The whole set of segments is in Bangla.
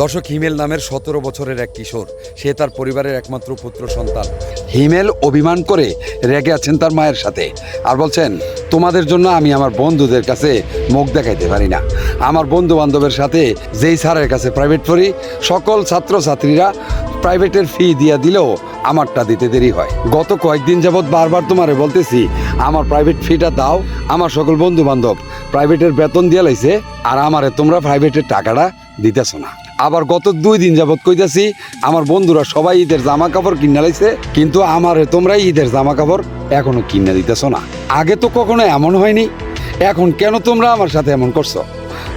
দর্শক, হিমেল নামের সতেরো বছরের এক কিশোর। সে তার পরিবারের একমাত্র পুত্র সন্তান। হিমেল অভিমান করে রেগে আছেন তার মায়ের সাথে। আর বলছেন, তোমাদের জন্য আমি আমার বন্ধুদের কাছে মুখ দেখাইতে পারি না। আমার বন্ধু বান্ধবের সাথে যেই স্যারের কাছে প্রাইভেট পড়ি, সকল ছাত্রছাত্রীরা প্রাইভেটের ফি দিয়া দিলেও আমারটা দিতে দেরি হয়। গত কয়েকদিন যাবৎ বারবার তোমারে বলতেছি, আমার প্রাইভেট ফিটা দাও, আমার সকল বন্ধু বান্ধব প্রাইভেটের বেতন দিয়ে লাইছে, আর আমারে তোমরা প্রাইভেটের টাকাটা দিতেছ না। আবার গত দুই দিন যাবৎ কইতাছি, আমার বন্ধুরা সবাই ঈদের জামা কাপড় কিনে লাইছে, কিন্তু আমার তোমরা ঈদের জামা কাপড় এখনও কিনে দিতেছ না। আগে তো কখনো এমন হয়নি, এখন কেন তোমরা আমার সাথে এমন করছ?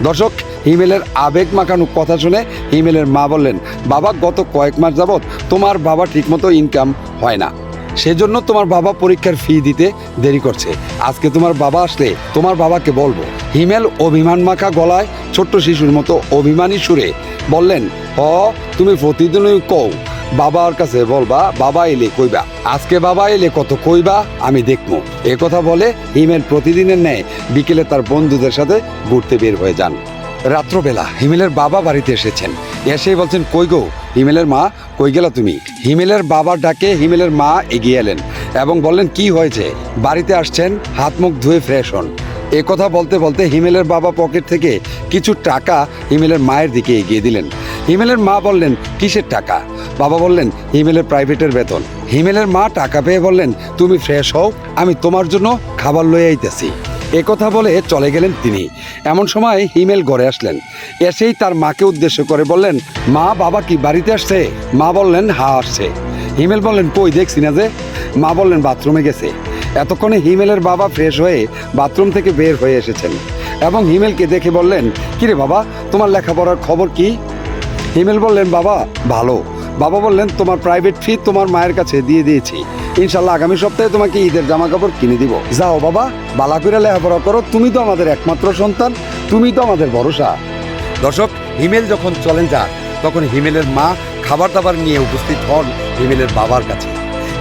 দর্শক, হিমেলের আবেগ মাখানো কথা শুনে হিমেলের মা বললেন, বাবা, গত কয়েক মাস যাবৎ তোমার বাবা ঠিকমতো ইনকাম হয় না। সেজন্য তোমার বাবা পরীক্ষার ফি দিতে দেরি করছে। আজকে তোমার বাবা আসলে তোমার বাবাকে বলব। হিমেল অভিমান মাখা গলায় ছোট্ট শিশুর মতো অভিমানী সুরে বললেন, হ, তুমি প্রতিদিনই কও, বাবার কাছে বলবা, বাবা এলে কইবা। আজকে বাবা এলে কত কইবা, আমি দেখব। এ কথা বলে হিমেল প্রতিদিনের ন্যায় বিকেলে তার বন্ধুদের সাথে ঘুরতে বের হয়ে যান। রাত্রবেলা হিমেলের বাবা বাড়িতে এসেছেন। এসেই বলছেন, কই গো, হিমেলের মা, কই গেলা তুমি? হিমেলের বাবার ডাকে হিমেলের মা এগিয়ে এলেন এবং বললেন, কি হয়েছে? বাড়িতে আসছেন, হাত মুখ ধুয়ে ফ্রেশ হন। এ কথা বলতে বলতে হিমেলের বাবা পকেট থেকে কিছু টাকা হিমেলের মায়ের দিকে এগিয়ে দিলেন। হিমেলের মা বললেন, কিসের টাকা? বাবা বললেন, হিমেলের প্রাইভেটের বেতন। হিমেলের মা টাকা পেয়ে বললেন, তুমি ফ্রেশ হও, আমি তোমার জন্য খাবার লয়ে আইতেছি। কথা বলে চলে গেলেন তিনি। এমন সময় হিমেল ঘরে আসলেন। এসেই তার মাকে উদ্দেশ্য করে বললেন, মা, বাবা কি বাড়িতে আসছে? মা বললেন, হা, আসছে। হিমেল বললেন, কই দেখছি না যে? মা বললেন, বাথরুমে গেছে। এতক্ষণে হিমেলের বাবা ফ্রেশ হয়ে বাথরুম থেকে বের হয়ে এসেছেন এবং হিমেলকে দেখে বললেন, কিরে বাবা, তোমার লেখাপড়ার খবর কি? হিমেল বললেন, বাবা, ভালো। বাবা বললেন, তোমার প্রাইভেট ফি তোমার মায়ের কাছে দিয়ে দিয়েছি। ইনশাল্লাহ আগামী সপ্তাহে তোমাকে ঈদের জামা কাপড় কিনে দিব। যাও বাবা, বালা করে লেখাপড়া করো। তুমি তো আমাদের একমাত্র সন্তান, তুমি তো আমাদের ভরসা। দর্শক, হিমেল যখন চলেন যান, তখন হিমেলের মা খাবার দাবার নিয়ে উপস্থিত হন হিমেলের বাবার কাছে।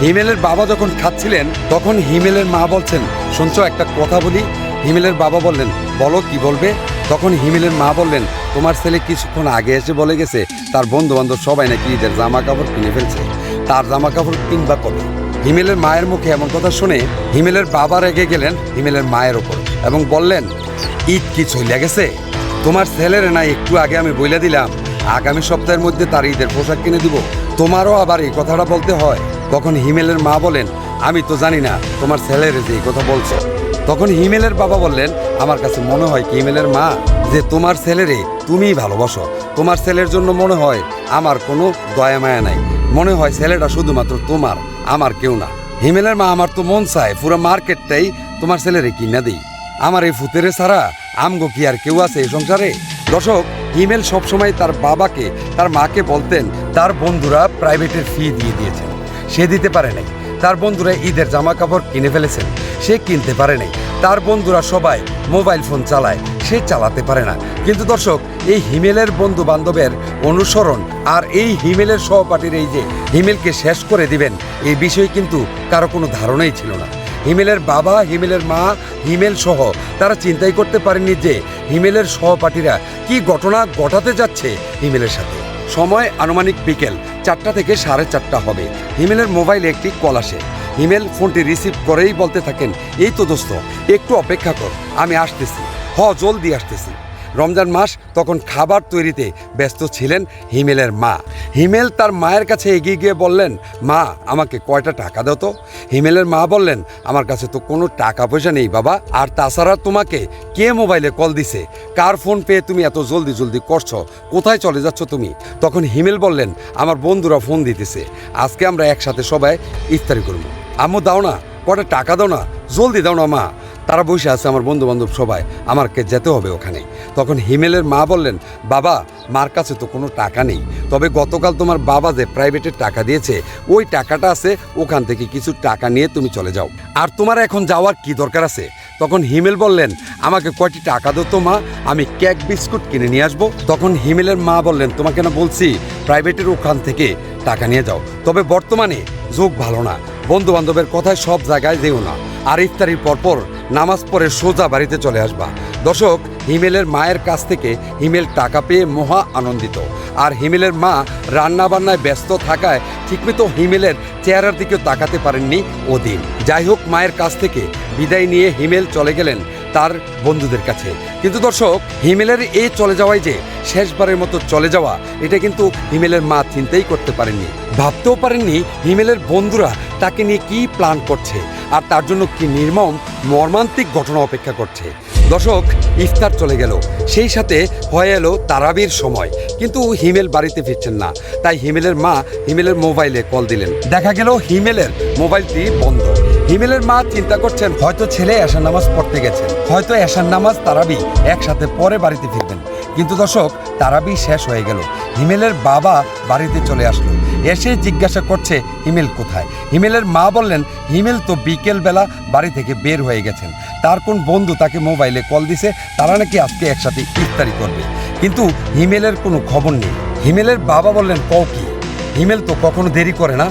হিমেলের বাবা যখন খাচ্ছিলেন, তখন হিমেলের মা বলছেন, শুনছো, একটা কথা বলি? হিমেলের বাবা বললেন, বলো কি বলবে? তখন হিমেলের মা বললেন তোমার ছেলে কিছুক্ষণ আগে এসে বলে গেছে, তার বন্ধু বান্ধব সবাই নাকি ঈদের জামা কাপড় কিনে ফেলছে। তার জামা কাপড় কিনবা কবে? হিমেলের মায়ের মুখে এমন কথা শুনে হিমেলের বাবা রেগে গেলেন হিমেলের মায়ের ওপর এবং বললেন, ঈদ কি চলে গেছে? তোমার ছেলের না একটু আগে আমি বইলা দিলাম, আগামী সপ্তাহের মধ্যে তার ঈদের পোশাক কিনে দিব। তোমারও আবার এই কথাটা বলতে হয়। তখন হিমেলের মা বলেন, আমি তো জানি না তোমার ছেলের যে কথা বলছো। তখন হিমেলের বাবা বললেন, আমার কাছে মনে হয় কি হিমেলের মা যে তোমার ছেলেরে তুমিই ভালোবাসো। তোমার ছেলের জন্য মনে হয় আমার কোনো দয়া মায়া নাই। মনে হয় ছেলেটা শুধুমাত্র তোমার, আমার কেউ না। হিমেলের মা আমার তো মন চায় পুরো মার্কেটটাই তোমার ছেলেরে কিনা দিই। আমার এই ফুতেরে ছাড়া আমগো কি আর কেউ আছে এই সংসারে? দর্শক, হিমেল সবসময় তার বাবাকে, তার মাকে বলতেন, তার বন্ধুরা প্রাইভেটের ফি দিয়ে দিয়েছেন। সে দিতে পারে নাই। তার বন্ধুরা ঈদের জামা কাপড় কিনে ফেলেছেন। সে কিনতে পারে নাই। তার বন্ধুরা সবাই মোবাইল ফোন চালায়, সে চালাতে পারে না। কিন্তু দর্শক, এই হিমেলের বন্ধু বান্ধবের অনুসরণ আর এই হিমেলের সহপাঠীর এই যে হিমেলকে শেষ করে দিবেন এই বিষয়ে কিন্তু কারও কোনো ধারণাই ছিল না। হিমেলের বাবা, হিমেলের মা, হিমেল সহ তারা চিন্তাই করতে পারেননি যে হিমেলের সহপাঠীরা কি ঘটনা ঘটাতে যাচ্ছে হিমেলের সাথে। সময় আনুমানিক বিকেল চারটা থেকে সাড়ে চারটা হবে। হিমেলের মোবাইলে একটি কল আসে। হিমেল ফোনটি রিসিভ করেই বলতে থাকেন, এই তো দোস্ত, একটু অপেক্ষা কর, আমি আসতেছি। হ, জলদি আসতেছি। রমজান মাস, তখন খাবার তৈরিতে ব্যস্ত ছিলেন হিমেলের মা। হিমেল তার মায়ের কাছে এগিয়ে গিয়ে বললেন, মা, আমাকে কয়টা টাকা দাও তো? হিমেলের মা বললেন, আমার কাছে তো কোনো টাকা পয়সা নেই বাবা, আর তাছাড়া তোমাকে কে মোবাইলে কল দিছে? কার ফোন পেয়ে তুমি এত জলদি জলদি করছ? কোথায় চলে যাচ্ছ তুমি? তখন হিমেল বললেন, আমার বন্ধুরা ফোন দিতেছে, আজকে আমরা একসাথে সবাই ইফতারি করব। আম্মু দাও না কটা টাকা দাও না, জলদি দাও না মা। তারা বসে আছে আমার বন্ধু বান্ধব সবাই আমাকে যেতে হবে ওখানে। তখন হিমেলের মা বললেন, বাবা, মার কাছে তো কোনো টাকা নেই। তবে গতকাল তোমার বাবা যে প্রাইভেটে টাকা দিয়েছে, ওই টাকাটা আছে, ওখান থেকে কিছু টাকা নিয়ে তুমি চলে যাও। আর তোমার এখন যাওয়ার কি দরকার আছে? তখন হিমেল বললেন, আমাকে কয়টি টাকা দো তো মা, আমি কেক, বিস্কুট কিনে নিয়ে আসব। তখন হিমেলের মা বললেন, তোমাকে না বলছি, প্রাইভেটের ওখান থেকে টাকা নিয়ে যাও। তবে বর্তমানে যোগ ভালো না বন্ধু বান্ধবের কথায় সব জায়গায় যেও না। আর ইফতারির পরপর নামাজ পড়ে সোজা বাড়িতে চলে আসবা। দর্শক হিমেলের মায়ের কাছ থেকে হিমেল টাকা পেয়ে মহা আনন্দিত। আর হিমেলের মা রান্না বান্নায় ব্যস্ত থাকায় ঠিকমতো হিমেলের চেহারার দিকেও তাকাতে পারেননি ওদিন। যাই হোক, মায়ের কাছ থেকে বিদায় নিয়ে হিমেল চলে গেলেন তার বন্ধুদের কাছে। কিন্তু দর্শক, হিমেলের এই চলে যাওয়াই যে শেষবারের মতো চলে যাওয়া, এটা কিন্তু হিমেলের মা চিন্তাই করতে পারেননি। ভাবতেও পারেননি হিমেলের বন্ধুরা তাকে নিয়ে কি প্ল্যান করছে, আর তার জন্য কি নির্মম মর্মান্তিক ঘটনা অপেক্ষা করছে। দর্শক, ইফতার চলে গেল। সেই সাথে হয়ে এলো তারাবির সময়। কিন্তু হিমেল বাড়িতে ফিরছেন না। তাই হিমেলের মা হিমেলের মোবাইলে কল দিলেন। দেখা গেল হিমেলের মোবাইলটি বন্ধ। হিমেলের মা চিন্তা করছেন, হয়তো ছেলে এশার নামাজ পড়তে গেছেন হয়তো এশার নামাজ তারাবি একসাথে পরে বাড়িতে ফিরবেন। কিন্তু দর্শক, তারাবি শেষ হয়ে গেল। হিমেলের বাবা বাড়িতে চলে আসলো। এসে জিজ্ঞাসা করছে, হিমেল কোথায়? হিমেলের মা বললেন, হিমেল তো বিকেল বেলা বাড়ি থেকে বের হয়ে গেছেন। তার কোন বন্ধু তাকে মোবাইলে কল দিছে, তারা নাকি আজকে একসাথে ইফতারি করবে। কিন্তু হিমেলের কোনো খবর নেই। হিমেলের বাবা বললেন, কও কি? হিমেল তো কখনো দেরি করে না?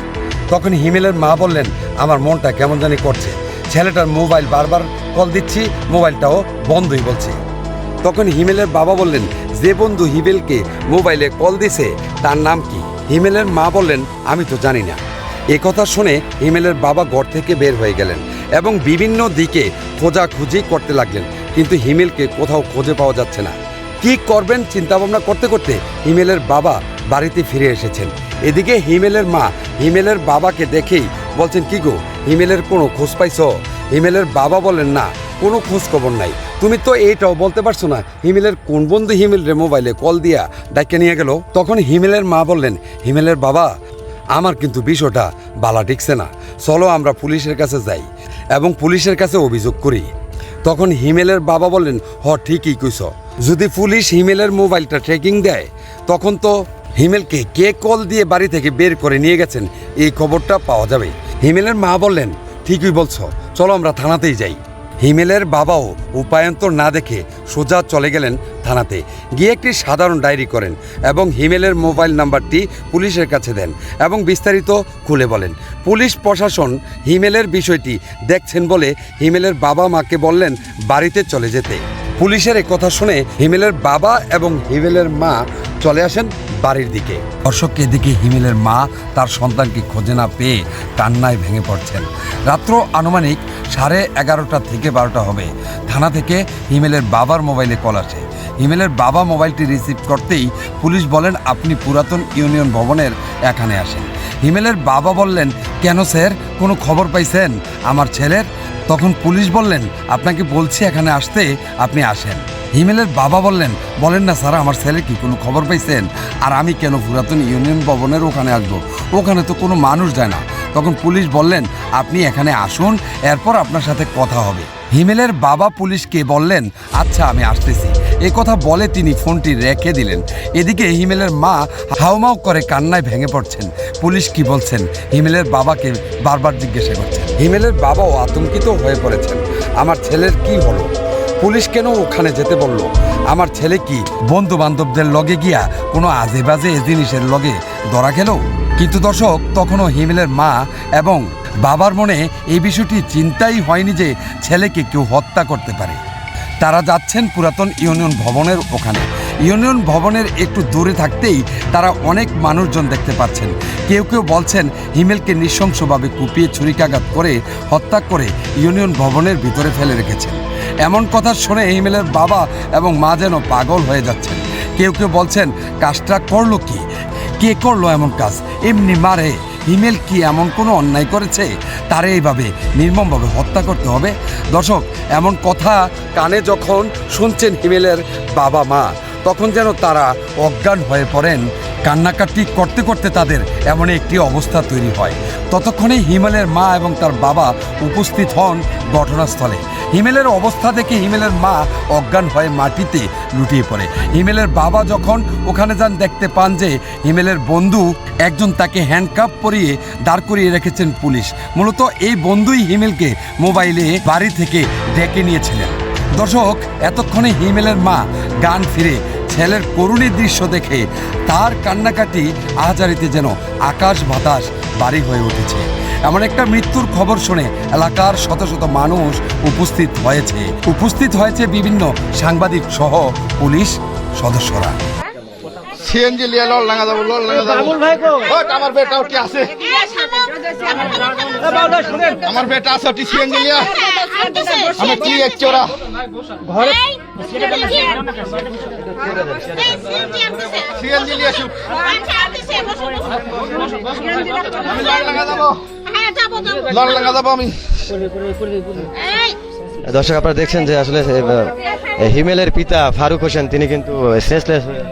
তখন হিমেলের মা বললেন, আমার মনটা কেমন জানি করছে। ছেলেটার মোবাইল বারবার কল দিচ্ছি, মোবাইলটাও বন্ধই বলছে। তখন হিমেলের বাবা বললেন যে বন্ধু হিমেলকে মোবাইলে কল দিছে, তার নাম কি? হিমেলের মা বললেন, আমি তো জানি না। কথা শুনে হিমেলের বাবা ঘর থেকে বের হয়ে গেলেন এবং বিভিন্ন দিকে খোঁজাখুঁজি করতে লাগলেন। কিন্তু হিমেলকে কোথাও খুঁজে পাওয়া যাচ্ছে না। কি করবেন চিন্তাভাবনা করতে করতে হিমেলের বাবা বাড়িতে ফিরে এসেছেন। এদিকে হিমেলের মা হিমেলের বাবাকে দেখেই বলছেন, কি গো, হিমেলের কোনো খোঁজ পাইছো? হিমেলের বাবা বলেন, না, কোনো খোঁজ খবর নাই। তুমি তো এইটাও বলতে পারছ না, হিমেলের কোন বন্ধু হিমেল রে মোবাইলে কল দিয়া ডাকে নিয়ে গেল? তখন হিমেলের মা বললেন, হিমেলের বাবা, আমার কিন্তু বিষয়টা বালা টিকছে না। চলো আমরা পুলিশের কাছে যাই এবং পুলিশের কাছে অভিযোগ করি। তখন হিমেলের বাবা বললেন, হ, ঠিকই কইছ। যদি পুলিশ হিমেলের মোবাইলটা ট্রেকিং দেয়, তখন তো হিমেলকে কে কল দিয়ে বাড়ি থেকে বের করে নিয়ে গেছেন, এই খবরটা পাওয়া যাবে। হিমেলের মা বললেন, ঠিকই বলছো। চলো আমরা থানাতেই যাই। হিমেলের বাবাও উপায়ন্তর না দেখে সোজা চলে গেলেন থানাতে। গিয়ে একটি সাধারণ ডায়েরি করেন এবং হিমেলের মোবাইল নাম্বারটি পুলিশের কাছে দেন এবং বিস্তারিত খুলে বলেন। পুলিশ প্রশাসন হিমেলের বিষয়টি দেখছেন বলে হিমেলের বাবা মাকে বললেন বাড়িতে চলে যেতে। পুলিশের কথা শুনে হিমেলের বাবা এবং হিমেলের মা চলে আসেন বাড়ির দিকে। দর্শককে এদিকে হিমেলের মা তার সন্তানকে খোঁজে না পেয়ে কান্নায় ভেঙে পড়ছেন। রাত্র আনুমানিক সাড়ে এগারোটা থেকে বারোটা হবে। থানা থেকে হিমেলের বাবার মোবাইলে কল আসে। হিমেলের বাবা মোবাইলটি রিসিভ করতেই পুলিশ বলেন, আপনি পুরাতন ইউনিয়ন ভবনের এখানে আসেন। হিমেলের বাবা বললেন, কেন স্যার? কোনো খবর পাইছেন? আমার ছেলের? তখন পুলিশ বললেন, আপনাকে বলছি এখানে আসতে আপনি আসেন। হিমেলের বাবা বললেন, বলেন না স্যার, আমার ছেলে কি কোনো খবর পাইছেন? আর আমি কেন পুরাতন ইউনিয়ন ভবনের ওখানে আসব? ওখানে তো কোনো মানুষ যায় না। তখন পুলিশ বললেন, আপনি এখানে আসুন, এরপর আপনার সাথে কথা হবে। হিমেলের বাবা পুলিশকে বললেন আচ্ছা আমি আসতেছি। এ কথা বলে তিনি ফোনটি রেখে দিলেন। এদিকে হিমেলের মা হাউমাউ করে কান্নায় ভেঙে পড়ছেন। পুলিশ কি বলছেন? হিমেলের বাবাকে বারবার জিজ্ঞাসা করছেন। হিমেলের বাবাও আতঙ্কিত হয়ে পড়েছেন। আমার ছেলের কি হলো? পুলিশ কেন ওখানে যেতে বলল? আমার ছেলে কি বন্ধু বান্ধবদের লগে গিয়া কোনো আজে বাজে জিনিসের লগে ধরা গেল কিন্তু দর্শক, তখনও হিমেলের মা এবং বাবার মনে এই বিষয়টি চিন্তাই হয়নি যে ছেলেকে কেউ হত্যা করতে পারে। তারা যাচ্ছেন পুরাতন ইউনিয়ন ভবনের ওখানে। ইউনিয়ন ভবনের একটু দূরে থাকতেই তারা অনেক মানুষজন দেখতে পাচ্ছেন। কেউ কেউ বলছেন, হিমেলকে নৃশংসভাবে কুপিয়ে ছুরিকাঘাত করে হত্যা করে ইউনিয়ন ভবনের ভিতরে ফেলে রেখেছেন। এমন কথা শুনে হিমেলের বাবা এবং মা যেন পাগল হয়ে যাচ্ছেন। কেউ কেউ বলছেন, কাজটা করল কি? কে করল এমন কাজ? এমনি মারে হিমেল কি এমন কোনো অন্যায় করেছে? তারে এইভাবে নির্মমভাবে হত্যা করতে হবে? দর্শক, এমন কথা কানে যখন শুনছেন হিমেলের বাবা মা তখন যেন তারা অজ্ঞান হয়ে পড়েন। কান্নাকাটি করতে করতে তাদের এমন একটি অবস্থা তৈরি হয়। ততক্ষণে হিমেলের মা এবং তার বাবা উপস্থিত হন ঘটনাস্থলে। হিমেলের অবস্থা দেখে হিমেলের মা অজ্ঞান হয়ে মাটিতে লুটিয়ে পড়ে। হিমেলের বাবা যখন ওখানে যান, দেখতে পান যে হিমেলের বন্ধু একজন তাকে হ্যান্ডকাপ পরিয়ে দাঁড় করিয়ে রেখেছেন পুলিশ। মূলত এই বন্ধুই হিমেলকে মোবাইলে বাড়ি থেকে ডেকে নিয়েছিলেন। দর্শক, এতক্ষণে হিমেলের মা গান ফিরে ছেলের করুণী দৃশ্য দেখে তার কান্নাকাটি আহাজারিতে যেন আকাশ বাতাস বাড়ি হয়ে উঠেছে এমন একটা মৃত্যুর খবর শুনে এলাকার শত শত মানুষ উপস্থিত হয়েছে উপস্থিত হয়েছে বিভিন্ন সাংবাদিক সহ পুলিশ সদস্যরা সিএনজি লিয়ে লল লাগা যাব লল লাগা যাব আমার বেটা ওটি আছে আমার বেটা আছে ওটি সিএনজি লিয়া আমি কি ওরা দর্শক আপনারা দেখছেন যে আসলে হিমেলের পিতা ফারুক হোসেন তিনি কিন্তু সেন্সলেস হয়ে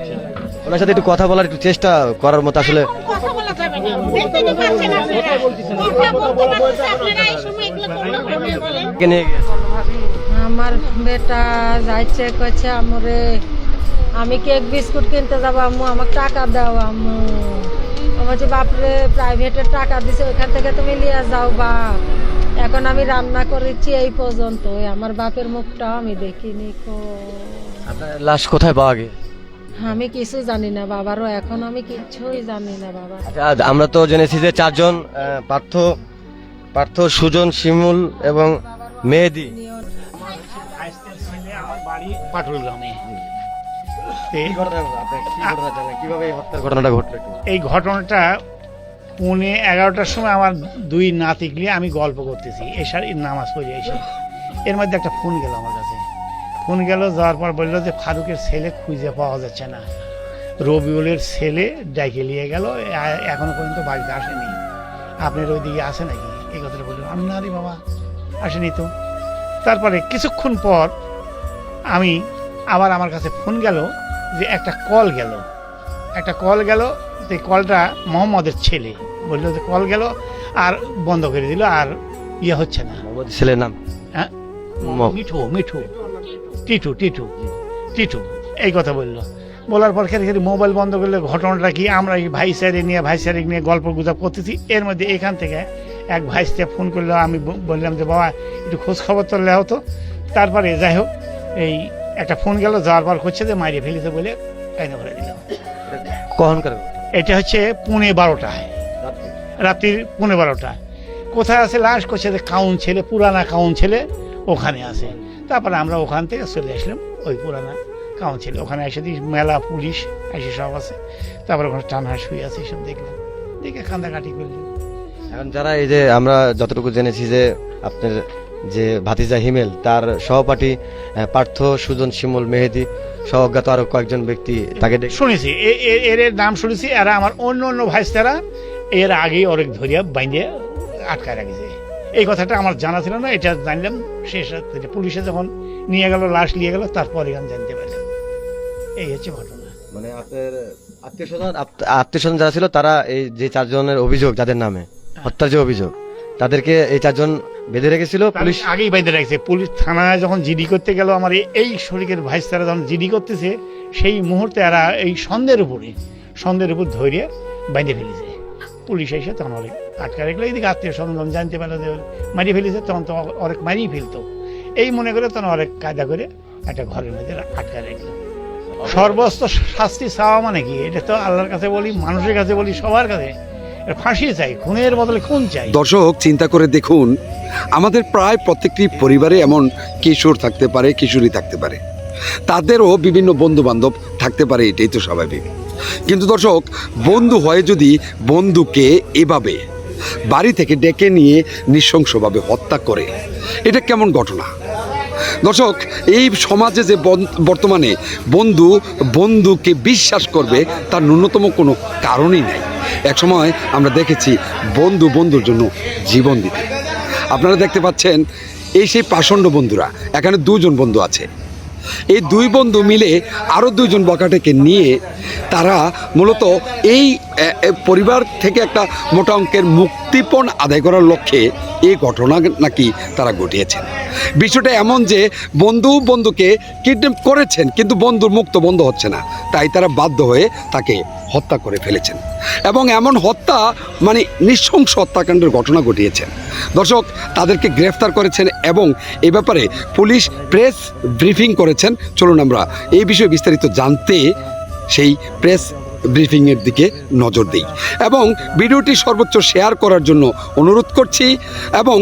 ওনার সাথে একটু কথা বলার একটু চেষ্টা করার মতো আসলে কথা বলতে আমার বেটা যাইছে কইছে আমরে আমি কেক বিস্কুট কিনতে যাব আম্মু আমাকে টাকা দাও আম্মু। আমি বলছি বাপরে প্রাইভেটের টাকা দিছে ওইখান থেকে তুমি নিয়ে যাও বাপ। এখন আমি রান্না করেছি এই পর্যন্ত আমার বাপের মুখটা আমি দেখিনি কো। আপনার লাশ কোথায় পাওয়া গিয়ে আমি কিছু জানি না বাবারও এখন আমি কিচ্ছুই জানি না বাবা। আচ্ছা, আমরা তো জেনেছি যে চারজন পার্থ পার্থ সুজন শিমুল এবং মেহেদি। পাটুল গ্রামে এই ঘটনাটা পৌনে এগারোটার সময় আমার দুই নাতিগুলি আমি গল্প করতেছি এসার নামাজ পড়ে এসে। এর মধ্যে একটা ফোন গেল আমার কাছে। ফোন গেল যাওয়ার পর বলল যে ফারুকের ছেলে খুঁজে পাওয়া যাচ্ছে না। রবিউলের ছেলে ডাইকে নিয়ে গেল এখনও পর্যন্ত বাড়িতে আসেনি। আপনার ওইদিকে আসে নাকি? এই কথাটা বলল। আমি না রে বাবা আসেনি তো। তারপরে কিছুক্ষণ পর আমি আবার আমার কাছে ফোন গেল যে একটা কল গেল। একটা কল গেল যে কলটা মোহাম্মদের ছেলে। বলল যে কল গেল আর বন্ধ করে দিল আর ইয়ে হচ্ছে না। ছেলের নাম? হ্যাঁ? মিঠু মিঠু। টিটু টিটু। টিটু এই কথা বলল। বলার পর খেলে খেতে মোবাইল বন্ধ করলে ঘটনাটা কি? আমরা এই ভাই স্যারে নিয়ে ভাই স্যারে নিয়ে গল্প গুজব করতেছি। এর মধ্যে এখান থেকে এক ভাই স্যার ফোন করল আমি বললাম যে বাবা একটু খোঁজ খবর তো লেও তো তারপরে যাই হোক এই একটা ফোন গেল যাওয়ার পর হচ্ছে যে মারিয়ে ফেলেছে বলে কাইনে ভরে দিল। কখনকার এটা হচ্ছে পুনে বারোটায়। রাত্রির পুনে বারোটায় কোথায় আছে? লাশ করছে যে কাউন ছেলে পুরানা কাউন ছেলে ওখানে আছে। তারপরে আমরা ওখান থেকে চলে আসলাম ওই পুরানা কাউন ছেলে। ওখানে এসে দেখি মেলা পুলিশ এসে সব আছে। তারপরে ওখানে টানহা শুয়ে আছে এসব দেখলাম। দেখে কান্দাকাটি করলাম এখন যারা এই যে আমরা যতটুকু জেনেছি যে আপনার যে ভাতিজা হিমেল তার সহপাঠী পার্থ সুজন শিমুল মেহেদি সহ অজ্ঞাত আরও কয়েকজন ব্যক্তি তাকে শুনেছি। এর এর নাম শুনেছি। এরা আমার অন্য অন্য ভাইস্তারা। এর আগেই অনেক ধরিয়া বাইন্দে আটকায় রাখেছে। এই কথাটা আমার জানা ছিল না এটা জানলাম। শেষ রাত্রে পুলিশে যখন নিয়ে গেল লাশ নিয়ে গেল তারপরে আমি জানতে পারলাম। এই হচ্ছে ঘটনা। মানে আপনার আত্মীয় স্বজন আত্মীয় স্বজন যারা ছিল তারা এই যে চারজনের অভিযোগ যাদের নামে হত্যার যে অভিযোগ তাদেরকে এই চারজন বেঁধে রেখেছিল পুলিশ আগেই বাইন্দে রাখছে। পুলিশ থানায় যখন জিডি করতে গেল আমার এই- এই ভাইস তারা যখন জিডি করতেছে সেই মুহূর্তে এরা এই সন্ধ্যের উপরে সন্ধ্যের উপর ধরে বেঁধে ফেলেছে। পুলিশ এসে তখন অনেক আটকা রাখল। এইদিকে আত্মীয় স্বজন জানতে পারল যে মারিয়ে ফেলেছে তখন তো অনেক মারিয়ে ফেলতো। এই মনে করে তখন অনেক কায়দা করে একটা ঘরের মধ্যে আটকা রাখল। সর্বস্ত শাস্তি চাওয়া মানে কি? এটা তো আল্লাহর কাছে বলি মানুষের কাছে বলি সবার কাছে। ফাঁসি চাই, খুনের বদলে খুন চাই। দর্শক, চিন্তা করে দেখুন, আমাদের প্রায় প্রত্যেকটি পরিবারে এমন কিশোর থাকতে পারে, কিশোরী থাকতে পারে। তাদেরও বিভিন্ন বন্ধু বান্ধব থাকতে পারে, এটাই তো স্বাভাবিক। কিন্তু দর্শক, বন্ধু হয়ে যদি বন্ধুকে এভাবে বাড়ি থেকে ডেকে নিয়ে নৃশংসভাবে হত্যা করে, এটা কেমন ঘটনা? দর্শক, এই সমাজে যে বর্তমানে বন্ধু বন্ধুকে বিশ্বাস করবে, তার ন্যূনতম কোনো কারণই নাই। একসময় আমরা দেখেছি বন্ধু বন্ধুর জন্য জীবন দিতে। আপনারা দেখতে পাচ্ছেন এই সেই পাষণ্ড বন্ধুরা, এখানে দুজন বন্ধু আছে। এই দুই বন্ধু মিলে আরও দুইজন বকাটেকে নিয়ে তারা মূলত এই পরিবার থেকে একটা মোটা অঙ্কের মুক্তিপণ আদায় করার লক্ষ্যে এই ঘটনা নাকি তারা ঘটিয়েছেন। বিষয়টা এমন যে বন্ধু বন্ধুকে কিডন্যাপ করেছেন, কিন্তু বন্ধুর মুক্ত বন্ধ হচ্ছে না। তাই তারা বাধ্য হয়ে তাকে হত্যা করে ফেলেছেন। এবং এমন হত্যা মানে নৃশংস হত্যাকাণ্ডের ঘটনা ঘটিয়েছেন। দর্শক, তাদেরকে গ্রেফতার করেছেন এবং এ ব্যাপারে পুলিশ প্রেস ব্রিফিং করেছেন। চলুন আমরা এই বিষয়ে বিস্তারিত জানতে সেই প্রেস ব্রিফিংয়ের দিকে নজর দিই। এবং ভিডিওটি সর্বোচ্চ শেয়ার করার জন্য অনুরোধ করছি এবং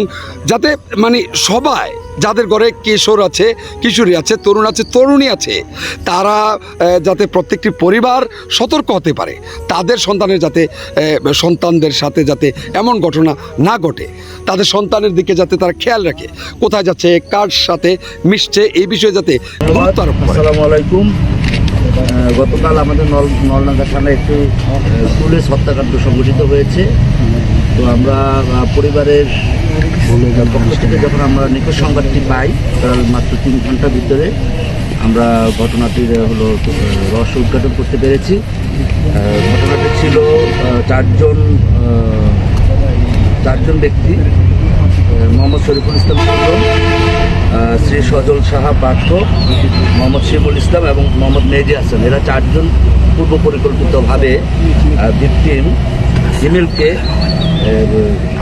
যাতে মানে সবাই যাদের ঘরে কিশোর আছে, কিশোরী আছে, তরুণ আছে, তরুণী আছে, তারা যাতে প্রত্যেকটি পরিবার সতর্ক হতে পারে। তাদের সন্তানের যাতে সন্তানদের সাথে যাতে এমন ঘটনা না ঘটে, তাদের সন্তানের দিকে যাতে তারা খেয়াল রাখে, কোথায় যাচ্ছে, কার সাথে মিশছে, এই বিষয়ে যাতে গুরুত্ব আরোপ করে। আসসালামু আলাইকুম। গতকাল আমাদের নল নলনাগা থানায় একটি পুলিশ হত্যাকাণ্ড সংঘটিত হয়েছে। তো আমরা পরিবারের পক্ষ থেকে যখন আমরা নিখোঁজ সংবাদটি পাই, তার মাত্র তিন ঘণ্টার ভিতরে আমরা ঘটনাটির হলো রহস্য উদ্ঘাটন করতে পেরেছি। ঘটনাটি ছিল চারজন চারজন ব্যক্তি মোহাম্মদ শরীফুল ইসলাম শ্রী সজল সাহা পার্থ, মোহাম্মদ শিবুল ইসলাম এবং মোহাম্মদ মেহেদি হাসান। এরা চারজন পূর্ব পরিকল্পিতভাবে ভিকটিম হিমেলকে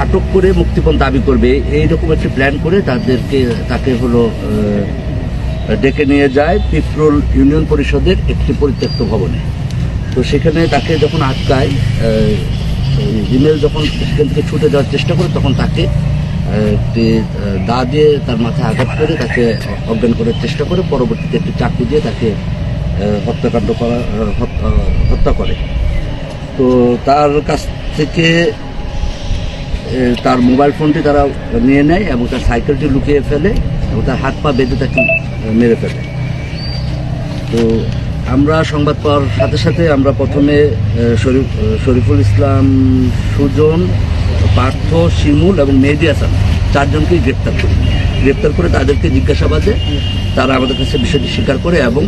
আটক করে মুক্তিপণ দাবি করবে। এইরকম একটি প্ল্যান করে তাদেরকে, তাকে হলো ডেকে নিয়ে যায় পিপরোল ইউনিয়ন পরিষদের একটি পরিত্যক্ত ভবনে। তো সেখানে তাকে যখন আটকায় হিমেল যখন সেখান থেকে ছুটে যাওয়ার চেষ্টা করে, তখন তাকে একটি দা দিয়ে তার মাথায় আঘাত করে তাকে অজ্ঞান করার চেষ্টা করে, পরবর্তীতে একটি চাকু দিয়ে তাকে হত্যাকাণ্ড করা হত্যা করে। তো তার কাছ থেকে তার মোবাইল ফোনটি তারা নিয়ে নেয় এবং তার সাইকেলটি লুকিয়ে ফেলে এবং তার হাত পা বেঁধে তাকে মেরে ফেলে। তো আমরা সংবাদ পাওয়ার সাথে সাথে আমরা প্রথমে শরীফুল ইসলাম সুজন পার্থ শিমুল এবং মেহেদি হাসান চারজনকেই গ্রেপ্তার করি। গ্রেপ্তার করে তাদেরকে জিজ্ঞাসাবাদে তারা আমাদের কাছে বিষয়টি স্বীকার করে এবং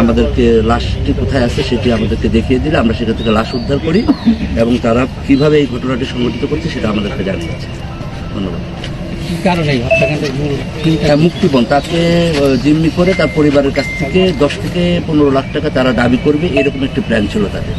আমাদেরকে লাশটি কোথায় আছে সেটি আমাদেরকে দেখিয়ে দিলে আমরা সেখান থেকে লাশ উদ্ধার করি এবং তারা কীভাবে এই ঘটনাটি সংঘটিত করছে সেটা আমাদেরকে জানিয়েছে ধন্যবাদ। হ্যাঁ, মুক্তিপণ। তাকে জিম্মি করে তার পরিবারের কাছ থেকে দশ থেকে পনেরো লাখ টাকা তারা দাবি করবে। এরকম একটি প্ল্যান ছিল তাদের।